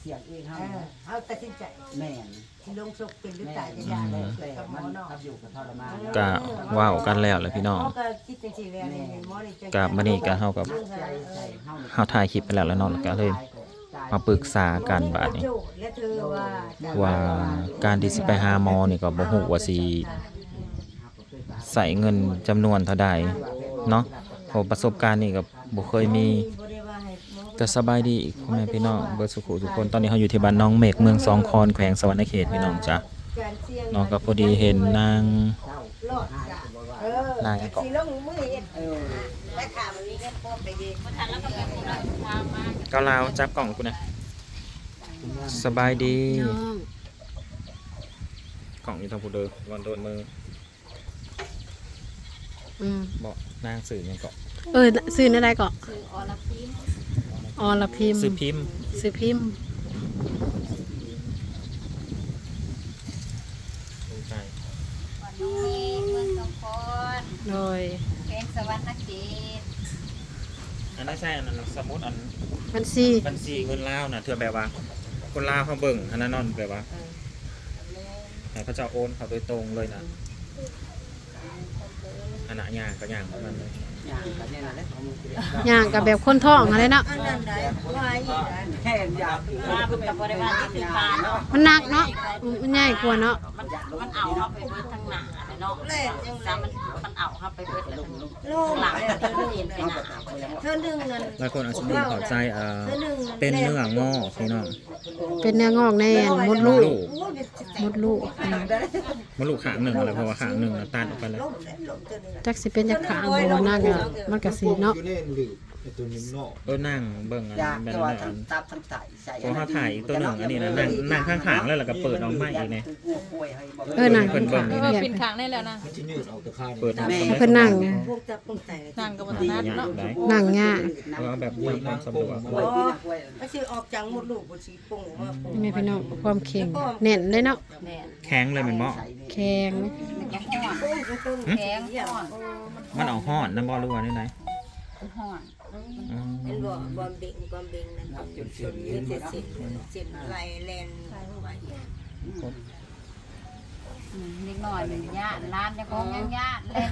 เสียงเองเอเฮาอเอาตัดสินใจแม่นที่ลงศพเป็นหรือแม่ตายนจะยากเลยแต่กับหมมัอนเนาะครับอยู่กับทรมานก็เว้ากันแล้วแหละพี่น้องหมก็คิดจังซี่แล้วนี่หมอนี่จังกับมื้อนี้ก็เฮากับ ใจใจเฮาเฮาถ่ายคลิปไปแล้วแล้วเนาะแล้วก็เลย มาปรึกษากันบาดนี้ และเธอว่าจะว่าการที่สิไปหาหมอนี่ก็บ่ฮู้ว่าสิใส่เงินจำนวนเท่าใดเนาะเพราะประสบการณ์นี่ก็บ่เคยมี บ่ ก็สบายดีอีกพ่อแม่พี่น้องเบิดสุขุทุกคนตอนนี้เฮาอยู่ที่บ้านน้องเมฆเมืองสองคอนแขวงสวรรณเขตพี่น้องจ้ะการเสี่ยงน้องก็พอดีเห็นนางรอดจ้ะเออนางเกาะสิลงมือเฮ็ดเออและถามมันมีเงินพอไปดีบ่ทันแล้วก็ไปคนละทางมาก็ลาวจับกล่องกูนะสบายดีกล่องอยู่ทางผู้เด้อวันโดนมืออืมบอกนางสื่อหยังเกาะเออซื้อในใดก็ออลพิม ออลพิมซื้อพิมพ์ ซื้อพิมพ์ดูใจวันนี้เมืองสงขลาโดยแขวงสวรรณเขตอันนั้นใช่อันนั้นสมมุติอันมันซีบัญชีเงินลาวน่ะเธอแบบว่า คนลาวเขาเบิ่งอันนั้นนอนแบบว่าให้เขาจะโอนเขาโดยตรงเลยนะ อันนั้นย่างก็ย่างของมันเลยอย่างกันเนี่ยนะแล้วของมึงย่างกับแบบคนท้องอะไรเนาะอันนั้นได้ว่าอีกอันแค่อยากมาเป็นกับบริวารที่คือการเนาะมันหนักเนาะมันใหญ่กว่าเนาะมันมันเอาเข้าไปเบิดทั้งหน้า เลยเนาะเล่นยังไงซ้ำมันมันเอาเข้าไปเบิดแล้วทั้งลกหลังเนี่ยเธอเห็นไปหน้าเธอหนึ่งเงินหลายคนอาจจะลืมเข้าใจเธอหนึ่งเป็นเนื้องอกพี่น้องเป็นเนื้องอกแน่มดลูกมดลูกมมันลูกขางหนึ่งอะไรเพราะว่าขางหนึ่งตัดออกไปแล้วจักสิเป็นจักขางบ่ว่านั่นก็มันก็สิเนาะ ไอ้ตัวนี้เนาะเออนั่งเบิ่งอันอยากแบบแต่นั้ว่านอันทำตับทำไตใส่พอเขาถ่ายอีกตัวหนึ่งอันนี้นะนั่งนั่งข้างๆแล้วแล้วก็เปิดออกมาอีกเนี่ย เออนั่ง เพิ่นเบิ่งนี่เออนะปิดขังได้แล้วนะ มันจะยืดออกตะข้างเปิดออกมาเพิ่นนั่งพวกจับพวกไตนั่งกับวัฒนธรรมอย่างเนาะได้นั่งยากเพราะว่าแบบทำความสะดวกอ๋อไม่ใช่ออกจังหมดลูกบ่สิปุ่งออกมาปุ่งแม่พี่น้องความเข็งแน่นเลยเนาะแม่นแข็งเลยแมันบ่แข็งมันยังห่อนปุ่งก็ปุ่งแข็งห่อนมันเอาห่อนน้ำบ่รู้ว่าได้ไหน ห่อนอืมเป็นบ่บ่เบ่งบ่เบ่งนั่นจุดเส้นเส้นเส้นเส้นไหลแลนไว้อืมนิดหน่อยเป็นญาติร้านเจ้าของยังญาติเล่น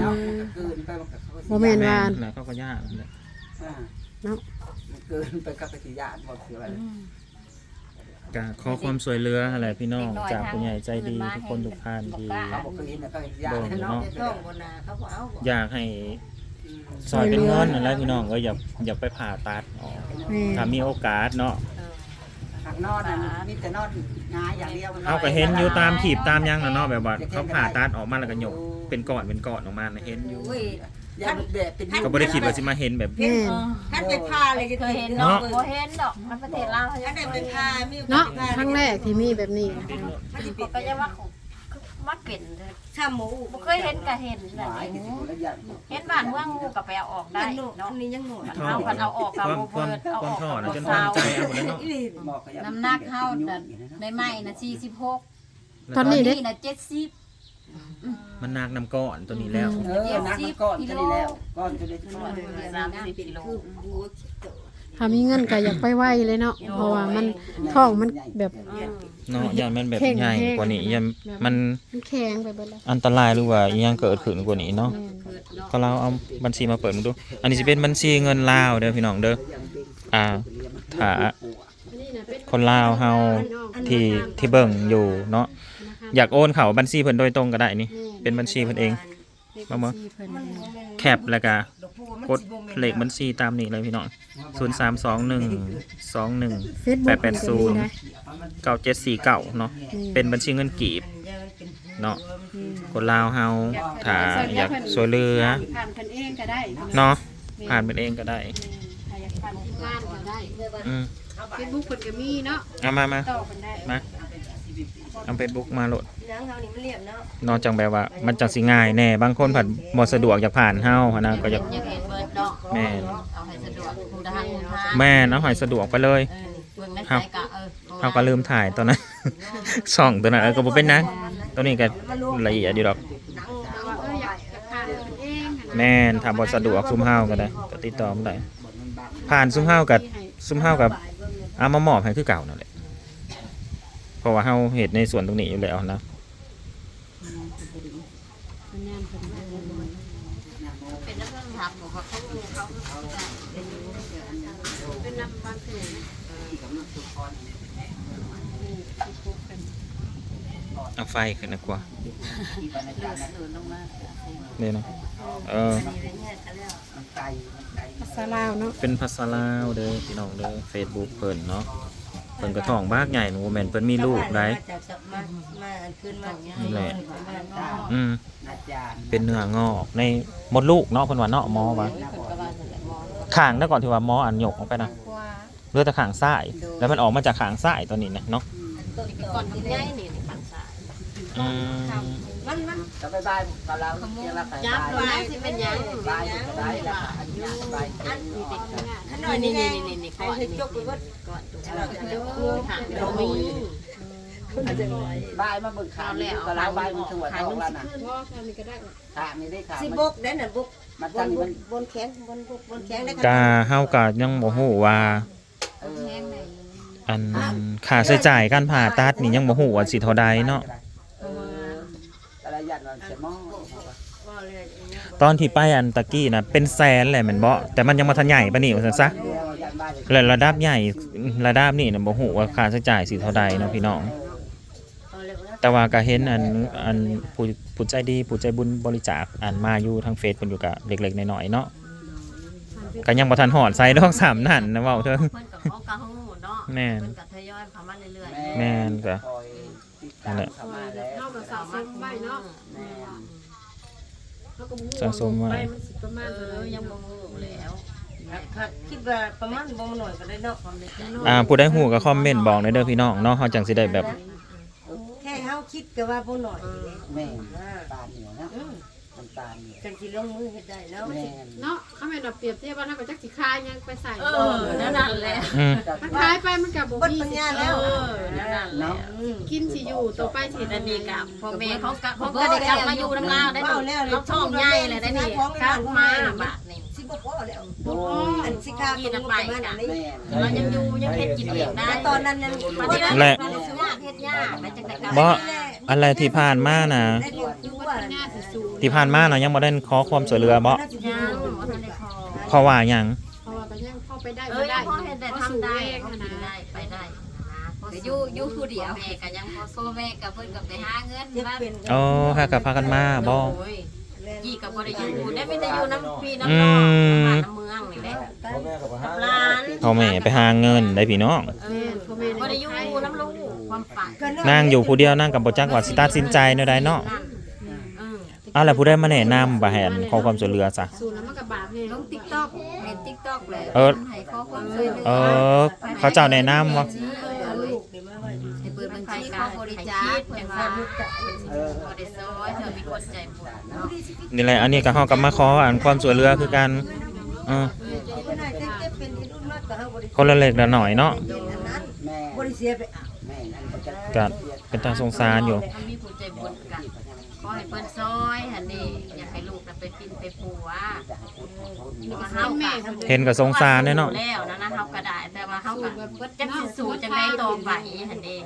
เนาะมันเกินไปมันก็บ่แม่นว่าแล้วเขาก็ยากเลยเนาะมันเกินไปกับปฏิญาณบ่คืออะไรก็ขอความสวยเรืออะไรพี่น้องจากผู้ใหญ่ใจดีทุกคนทุกท่านที่เขาบอกเคยเห็นแต่ก็ปฏิญาณเนาะท้องบ่นาเขาบ่เอาบ่อยากให้ ซอยเป็นเงินอะไรพี่น้องก็อย่าอย่าไปผ่าตัดออกแม่ถ้ามีโอกาสเนาะหักนอนน่ะมีแต่นอนงายอย่างเดียวเอาก็เห็นอยู่ตามถีบตามหยังน่ะเนาะแบบว่าเขาผ่าตัดออกมาแล้วก็หยกเป็นก้อนเป็นก้อนออกมาน่ะเห็นอยู่โอ้ยอย่าแบบเป็นก็บ่ได้คิดว่าสิมาเห็นแบบ แม่น ท่านไปพาเลยจะเคยเห็นเนาะเนาะ บ่เห็นดอกมันประเทศลาวเขาท่านได้ไปพามีเนาะครั้งแรกที่มีแบบนี้ท่านสิก็จะว่า มันเป็นถ้าหมูบ่เคยเห็นก็เห็นแบบหายนี้ที่สุดแล้วอย่างเห็นบ้านเมืองงูก็ไปเอาออกได้ได้เนาะอันนี้ยังหน่อยมันเอามันเอาออกคกับวามโบความเบิร์ดเอาคอวามอกท่อกับน่ะโบจนซาทำวใจเอาหมดแล้วเนาะอีหลีบอกก็อย่าน้ำหนักเฮาน่ะในไม้น่ะ46ตอนนี้เด้ น่ะ70 มันนากน้ำก้อนตัวนี้แล้ว เออนักมันก้อนจะได้แล้วก้อนจะได้ทุกคน30กิโล คือบัวคิดโต ถ้ามีเงินก็อยากไปไวเลยเนาะเพราะว่ามันท้องมันแบบเนาะยันมันแบบเข่งใหญ่กว่านี้ยันมันมันแข็งไปเบิดแล้วอันตรายหรือว่าอิหยังเกิดขึ้นกว่านี้เนาะแม่นก็เราเอาบัญชีมาเปิดมาดู อันนี้จะเป็นบัญชีเงินลาวเด้อพี่น้องเด้ออ่าถ้าคนลาวเฮาที่ที่เบิ่งอยู่เนาะอยากโอนเข้าบัญชีเพิ่นโดยตรงก็ได้นี่ เป็นบัญชีเพิ่นเองมามาที่เพิ่นแคปแล้วก็ กดเลขบัญชีตามนี้เลยพี่น้อง0321เฟซ21บุ๊กมันก็มีนะ880 9749เนาะเป็นบัญชีเงินกีบเนาะคนลาวเฮาถ้าอยากช่วยเหลือผ่านเพิ่นเองก็ได้เนาะอ่านเป็นเองก็ได้ถ้าอยากผ่านทีมงานก็ได้อืมเฟซบุ๊กเพิ่นก็มีเนาะเอามามาต่อกันได้มาเอาเฟซบุ๊กมาโหลดนังเฮานี่มันเรียบเนาะนอกจากแบบว่ามันจังสิง่ายแน่บางคนผัดบ่สะดวกอยากผ่านเฮาหั้นนะก็อยากยังเห็นเบิร์ ดเนาะแม่น เอาให้สะดวกคุณทางคุณทางแม่นเอาหอยสะดวกไปเลย เออเบิ่งในครัใจบกะเออเฮาก็ลืมถ่ายตอนนั้น ส่องตัวนั้นเออก็บ่เป็นหยังตัวนี้ก็ละเอียดอยู่ดอกหนังว่าเอออยากจะผ่านเพิ่นเองหั้นนะแม่นถ้าบ่สะดวกซุมเฮาก็ได้ก็ติดต่อมาได้ผ่านซุมเฮากับซุมเฮากับเอามามอบให้คือเก่านั่นแหละเพราะว่าเฮาเฮ็ดในส่วนตรงนี้อยู่แล้วนะ มันแน่นเพิ่นได้เลย เป็นนักเรื่องทำของเขาเขาเขาเขาเป็น เป็นน้ำบางคือ เอาไฟขึ้นนะกว่าที่บรรยากาศนั้นหนุนลงมาเด้เนาะเออมีอะไรเงี้ยกันแล้วมันไกลมันไกลภาษาลาวเนาะเป็นภาษาลาวเด้อพี่น้องเด้อ Facebook เพิ่นเนาะเพิ่นก็ท้องบากใหญ่หนูแม่นเพิ่นมีลูกได้จากสับมามาขึ้นมานี่แหละมาเนาะอืมอาจารย์เป็นเนื้องอกในมดลูกเนาะเพิ่นว่าเนาะหมอว่าเพิ่นก็ว่านั่นแหละหมอข้างแล้วก่อนที่ว่าหมออันยกออกไปนะเหลือแต่ข้างซ้ายแล้วมันออกมาจากข้างซ้ายตอนนี้นะเนาะต้นก่อนที่ใหญ่นี่ทางซ้าย อืมมันมันจะไปบานกับเราเที่ยวละไปยับบ้านไว้สิเป็นยังบ้านอยู่ได้ละอันนี้บายใจขนมนี่นี่นี่นี่ก่อนนี่ก่อนเราจะจกหางเรามีบ้านมาบิ่งขาแล้วกับเราบานมันถั่วทองแล้วน่ะพ่อค่ะนี่ก็ได้ขางนี่ได้ขางสิมันบกได้น่ะบกมันบตั้งมันบนแข้งบนบกบนแข้งได้กาเฮาก็ยังบ่ฮู้ว่าอันค่าใช้จ่ายการผ่าตัดนี่ยังบ่ฮู้ว่าสิเท่าใดเนาะ ยันว่าเสมอตอนที่ไปอันตะกี้นะเป็นแสนแหละแม่นบ่แต่มันยังบ่ทันใหญ่ปานนี้ว่าซั่นซะเดียวยันบ้านแล้วระดับใหญ่ระดับนี่น่ะบ่ฮู้ว่าค่าใช้จ่ายสิเท่าใดเนาะพี่น้อง แต่ว่าก็เห็นอันอันผู้ผู้ใจดีผู้ใจบุญบริจาคอันมาอยู่ทางเฟซเพิ่นอยู่กับเล็กๆน้อยๆเนาะก็ยังบ่ทันหอดใส่ดอกสามนั่นนะเว้าเถิงเพิ่นกับเขากะฮู้เนาะแม่นเพิ่นก็ทยอยเข้ามาเรื่อยแม่นก็ คอยติดตามเข้ามาแล้วเฮาก็สะสมไว้เนาะ แม่เฮาก็บ่ฮู้สะสมไว้ไปมันสิประมาณเอเท่าอไหร่ยังบ่ฮู้แล้วคิดว่าประมาณบ่หน่อยก็ได้เนาะความในใจอ่าผู้ใดฮู้ก็คอมเมนต์บอกหน่อยเด้อพี่น้องเนาะเฮาจังสิได้แบบ แค่เฮาคิดก็ว่าบ่หน่อยนี่แหละแม่ตาเหนียวนะอืมน้ำตาเหนียวจังสิลงมือเฮ็ดได้เนาะแม่เนาะถ้าแม่นเราเปรียบเทียบว่าถ้าก็จักสิคายยังไปใส่เออนั่นนั่นแหละอืมถ้าคายไปมันก็บ่เบิดมีปัญสิญาแล้วเออนั่นนั่นแหละอืมกินสิอยู่ต่อไปสินั่นนี่กับพ่อแม่เขากะเขาก็ได้กลับมาอยู่น้ำลาวได้เราท้องใหญ่เลยได้นี่กลับมาบาทนี่สิบ่พอแล้วโอ้ยอันสิค่ากินไปกันนี่แม่เรายังอยู่ยังเฮ็ดกินเองได้ตอนนั้นนั้นและเฮ็ดยากไปจังได๋ก็บ่ อะไรที่ผ่านมานะได้เรียนรู้ว่าหน้าสิสูงที่ผ่านมานะยังบ่ได้ขอความช่วยเหลือบ่ยังบ่ทันได้พอเพราะว่าหยังเพราะว่าก็ยังเข้าไปได้เอบ่อได้ยังพอเฮ็ดได้เพราะทำสูงได้เองเขาหั้นกินนะได้ไปได้นะอยู่อยู่ผู้เดียวแม่ก็ยังพอโซแม่กับเพิ่นก็ไปหาเงินมาโอ้ค่ะก็พากันมาบ่โอ้ยกี่ก็บ่ได้อยู่ได้ไม่ได้อยู่น้ำพี่น้ำอืน้องมน้ำเมืองนี่แหละพ่อแม่กับพ่อร้านพ่อแม่ไปหาเงินได้พี่น้องเออบ่ได้อยู่น้ำลูก ความฝันนางอยู่ผู้เดียวนางก็บ่จักว่าสิตัดสินใจแนวใดเนาะเออเอาล่ะผู้ใดมาแนะนำบ่ให้อันขอความช่วยเหลือซะ สูงแล้วมันก็บาปนี่ลง TikTok เห็น TikTok เลยเออ ให้ขอความช่วยเหลืเออ เขาเจ้าแนะนำว่าเอาลูกนี่มาไว้ให้เปิดบัญชีเขาบริจาคจังว่าเออบ่ได้ซอยเธอมีคนใจบุญเนาะนี่แหละอันนี้ก็เฮาก็มาขออันความช่วยเหลือคือกันเออบ่ได้แต่แต่เป็นที่รุ่นมากก็เฮาบ่ได้คนละเล็กละหน่อยเนาะเห็นอันนั้นแม่บ่ได้เสียไปอะแม่นั่น ก็จะก็เป็นตาสงสารอยู่ถ้ามีผู้ใจบุญกันขอให้เพิ่นซอยหั่นนี่อยากให้ลูกน่ะไปปินไปปูว่าว่าเฮาก็เห็นก็สงสารแน่เนาะ แล้วนะนะเฮาก็ได้แต่ว่าเฮาก็จักสิสู้จังไดต่อไปหั่นเด้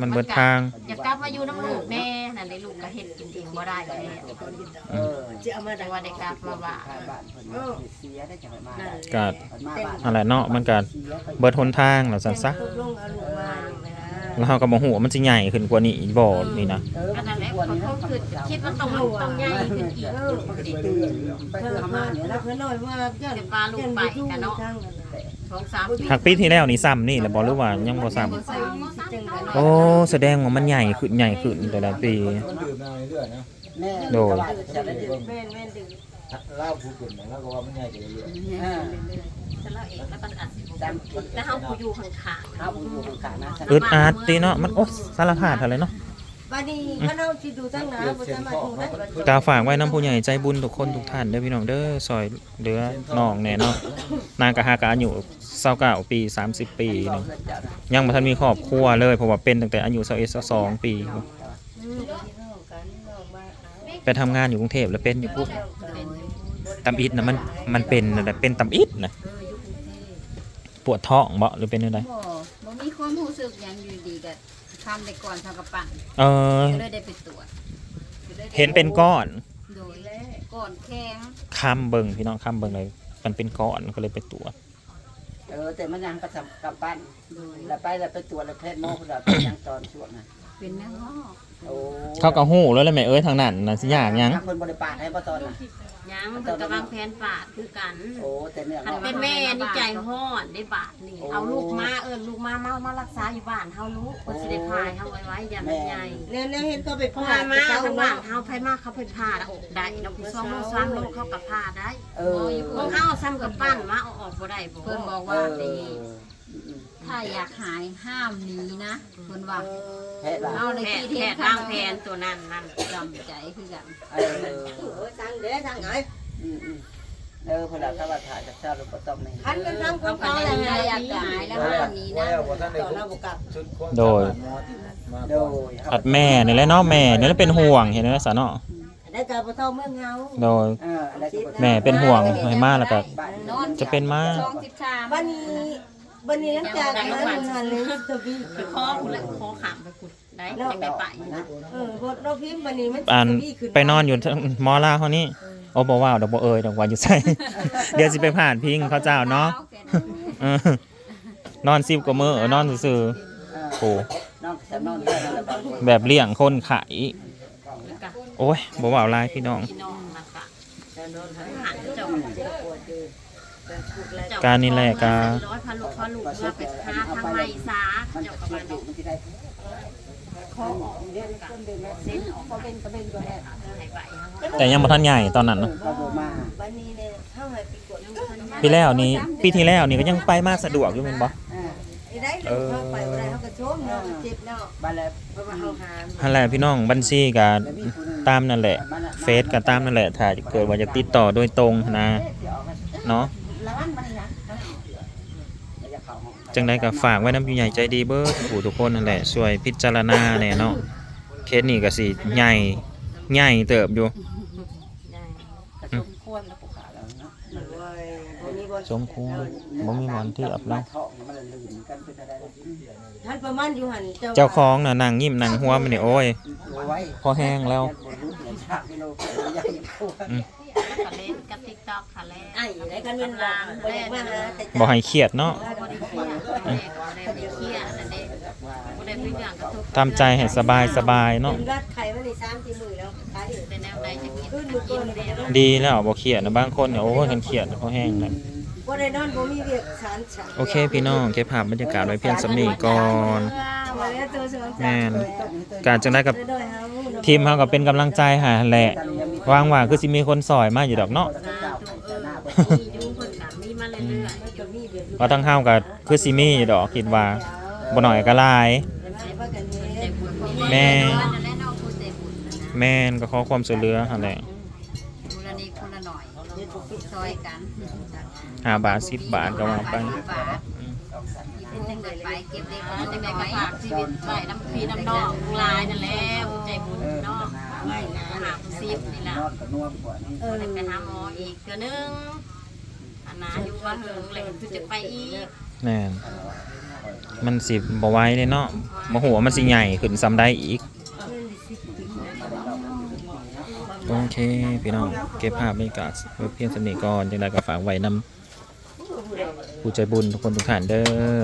มันเบิดทาง อยากกลับมาอยู่น้ำลูกแน่นั่นได้ลูกก็เฮ็ดกินเองบ่ได้แล้วเออจะเอามาแต่ได้ว่าได้กลับมาว่าข้างบ้านเพิ่นเสียได้จังได๋มาได้ก็มาบ้านอะไรเนาะมันก็เบิดหนทางแล้วซั่นซะตกลงเอาลูกมา แล้วเฮาก็บ่ฮู้ว่ามันสิใหญ่ขึ้นกว่านี้อีกบ่นี่นะเออก็นั่นแหละเขาเขาคือคิดว่าต้องต้องใหญ่ขึ้นอีกมันก็สิตื่นไปเพิ่เพื่อมทำมามาเนี่ยแล้นะวน้อยว่าย่านจะปลาลูกไปกันเนาะสองสามปีหักปีที่แล้วนี่ซ้ำนี่แหละบ่หรือว่ายังบ่ซ้ำใส่จังกันโอ้แสดงว่ามันใหญ่ขึ้นใหญ่ขึ้นแต่ละปีมันดื่มมาเรื่อยๆนะแม่โดยจะได้ดื่มแม่นแม่นดึงเหล้าผู้กินแล้วก็ว่ามันง่ายกว่าเรื่อยเออฉันเล่าเองแล้วก็อาจสิบ่แต่เฮาผู้อยู่ข้างๆเอาผู้อยู่ข้างๆนะอึดอัดติเนาะมันโอ้สารพัดอะไรเนาะบัดนี้มันเอาสิดูทั้งหน้าบ่สามารถดูได้บัดกาฝากไว้น้ำผู้ใหญ่ใจบุญทุกคนทุกท่านเด้อพี่น้องเด้อซอยเหลือน้องแน่เนาะนางกะหากะอายุ29ปี 30 ปีเนาะยังบ่ทันมีครอบครัวเลยเพราะว่าเป็นตั้งแต่อายุ21 22ปีอืมพี่น้องกันน้องมาหาไปทำงานอยู่กรุงเทพแล้วเป็นอยู่พุ่นตำอิดนะมันมันเป็นนั่นแหละเป็นตำอิดนะ ปวดท้องบ่หรือเป็นอะไรบ่บ่มีความรู้สึกหยังอยู่ดีก็ทำไปก่อนทำกับปั่นเออ ก็เลยได้ไปตรวจก็ลยได้เห็นเป็นก้อนโดยก่อนแข็งคำเบิ่งพี่น้องคำเบิ่งเลย มันเป็นก้อนก็เลยไปตรวจเออแต่มันยังประจำกับปั้นโดยแล้วไปแล้วไปตรวจแล้วแพทย์หมอเขาแล้วยังตอนช่วงน่ะเป็นแม่งอกโอ้เขาก็ฮู้แล้วแหละแม่เอ้ยทางนั้นน่ะสิยากหยังทางคนบริปาดให้บ่ตอนน่ะ ยังเพิ่นกำลังแผนปาดคือกันโอ้แต่เนี่ยคันเป็นแม่นี่ใจฮ้อนได้บาดนี่เอาลูกมาเอิ้นลูกมามามารักษาอยู่บ้านเฮาลูกเพิ่นสิได้พายเฮาไว้ไว้อย่ามันใหญ่เนี่ยเนี่ยเห็นก็ไปพาพามาเจ้าทางว่าบ้านเฮาไผมาเขาเพิ่นพาแล้วออกได้เนาะผู้ซ่อมโลซ่อมโลเขาก็พาได้เออของเฮาซ้ำกับปั้นมาเอาออกบ่ได้บ่เพิ่นบอกว่าดี ถ้าอยากหายห้ามหนีนะเพิ่นว่าแพทย์ล่ะเอาเลยที่แทนร่างแทนตัวนั้นนั่นจำใจคือกันเออเออสั่งเด้สั่งไงอืมอืมเออเพนละถ้าว่าถ่ายจากเจ้าลูกก็ต้องในคันกันทำของเขาเขาแหก็ละได้อยากหายแล้วห้ามหนีนะแล้วบ่ทันได้ต่อเราบอกกับชุดความโดยสามารถหมอที่มาโดก่อนยอัดแม่นี่แหละเนาะแม่นี่แหละเป็นห่วงเห็นไหมสะเนาะได้กับพ่อเท่าเมืองเฮาโดย เอออะไรก็บ่แม่เป็นห่วงให้มาแล้วก็ บ้านนอนจะเป็นมา ช่องสิบสามวันนี้ วันนี้หลังจากนั้นนั่นเลยตะบีคือคอคุณและคอขามไปคุณได้ยังได้ไปนะเออบทเราพิมพ์วันนี้มันอันตะบี้ขึ้ไปนอนอยู่มอลาเขานี่โอ้บ่ว้าวดอกบ่เอ่ยดอกว่าอยู่ใส่เดี๋ยวสิไปผ่านพิงเขาเจ้าเนาะเออนอนซิบกว่ามื้อนอนซื่อเออๆโอ้น้องจะนอนได้แล้วล่ะบ้านแบบเลี้ยงคนขายโอ้ยบ่ว้าวหลายพี่น้อง การนี่แหละการ้อยพันลูกพันลูกเพื่อไปหาทางไม่ซามันเจ้าจะกับเขียมานดดุอกมันสิได้คอออกเรียนกันเดือนละเส้นออกก็เป็นก็เป็นก็ได้ให้ไปแต่ยังบ่ทันใหญ่ตอนนั้นเนาะก็บ่มาวันนี้เนี่ยเข้าให้ไปกดปีแล้วนี่ปีที่แล้วนี่ก็ยังไปมาสะดวกอยู่แม่นบ่อ่าไอ้ได้ลูกเข้าไปอะไรเขาก็ชมเนาะเจ็บเนาะบ้านแล้วเพราะว่าเขาหาหั่นแหละพี่น้องบัญชีก็ตามนั่นแหละ เฟซก็ตามนั่นแหละถ้าเกิดว่าจะติดต่อโดยตรงนะเนาะ แล้วมันมันยังอยากเข้าห้อง จังไดก็ฝากไว้น้ำผู้ใหญ่ใจดีเบิดทุกผู้ทุกคนนั่นแหละช่วยพิจารณาแหน่เนาะเคสนี้ก็สิใหญ่ใหญ่เติบอยู่กระสมควรแล้วผู้ขาแล้วเนาะวันนี้บนสมควรบ่มีหมอนที่อาบน้ำท้องมันละลื่นกันเป็นอะไรท่านประมาณอยู่หันเจ้าของน่ะนั่งยิ้มนั่งหัวมันนี่โอ้ยเอาไว้พอแห้งแล้วอืมคาเลนกับติ๊กต็อกคาเลนไอ้ไหนกันเป็นหลังบ่อยากมาหาแต่บ่ให้เครียดเนาะ บ่ได้เครียดเด็กบ่ได้ไปเครียดนั่นเด็กบ่ได้ไป เรื่องกระทบทำใจให้สบายสบายเนาะเป็นรัดไข่มาในสามสี่มือแล้วขายอยู่แต่แนวใดจะกินขึ้นมือก่อนเลยเนาะดีแล้วบ่เครียดนะบางคนเนี่ยโอ้ยกันเครียดพอแห้งแล้วบ่ได้นอนบ่มีเวียกสารฉันโอเคพี่น้องเก็บภาพบรรยากาศไว้เพียงสำนี้ก่อนมาแล้วตัวสวนแม่นการจังได้กับโดยเฮาหมู่ทีมเฮาก็เป็นกำลังใจให้หั่นแหละหวางว่าคือสิมีคนซอยมาอยู่ดอกเนาะสาธุเออมีอยู่เพิ่นก็มีมาเรื่อยๆก็มีเวียกว่าทั้งเฮาก็คือสิมีอยู่ดอกคิดว่าบ่น้อยก็หลาย ว่ากันนี้ใจบุญแม่นั่นแหละเนาะผู้ใจบุญนะนะแม่นก็ขอความช่วยเหลือหั่นแหละมูลนิธิคนละหน่อยซอยกัน5บาท10บาทก็ว่าไปบาทเป็นจังไดไปเก็บเล็กน้อยจังไดก็ฝากชีวิตไว้น้ำพี่น้ำน้องหลายนั่นแหละผู้ใจบุญเนาะไม่นะหาสิบนี่ล่ะนอนกับน่วมกว่านี้เออได้ไปหาหมออีกเทื่อนึงอันนาอยู่ว่าเฮิงเลยคือจะไปอีกแม่น มันสิบวไหวเลยเนาะมาหัวมันสิใหญ่ขึ้นซ้ำได้อีก โอเค พี่น้อง เก็บภาพบรรยากาศไว้เพียงสำนี้ก่อนจังไดก็ฝากไว้นำผู้ใจบุญทุกคนทุกท่านเด้อ